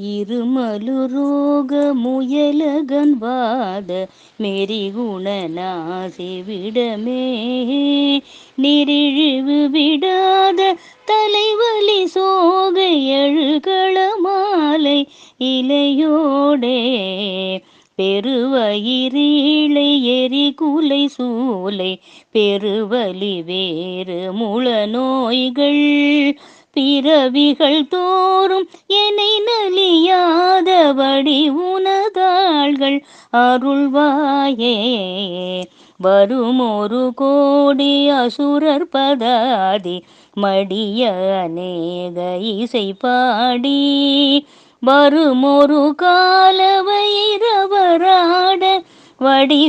இருமலுரோக முயலகன் வாத மெரிகுணநாசி விடமே. நிரிழிவு விடாத தலைவலி சோகை எழுகள மாலை இலையோடே. பெருவயிரீழை எரிகுலை சூலை பெருவலி வேறு முள நோய்கள் பிறவிகள் தோறும் என்னை நலியாதபடி உனதாள்கள் அருள்வாயே. வரும் ஒரு கோடி அசுரர் பதாதி மடிய அநேக இசை பாடி. வரும் ஒரு காலவை இரவ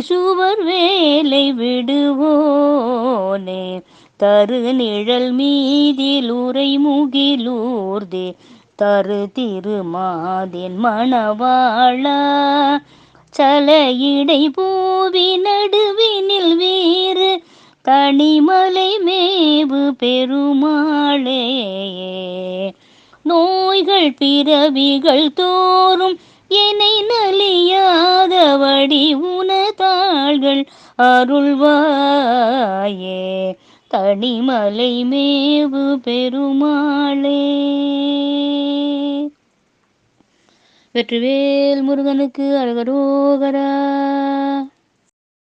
சுவர் வேலை விடுவோனே. தரு நிழல் மீதில் உரை முகிலூர்தே தரு திருமாதின் மணவாழ சலையிடை பூவி நடுவினில் வீறு. தனிமலை மேவு பெருமாளே நோய்கள் பிறவிகள் தோறும் என்னை நலியாத வடிவு அருள்வாயே தனிமலை மேவு பெருமாளே. வெற்றிவேல் முருகனுக்கு அழகரோகரா.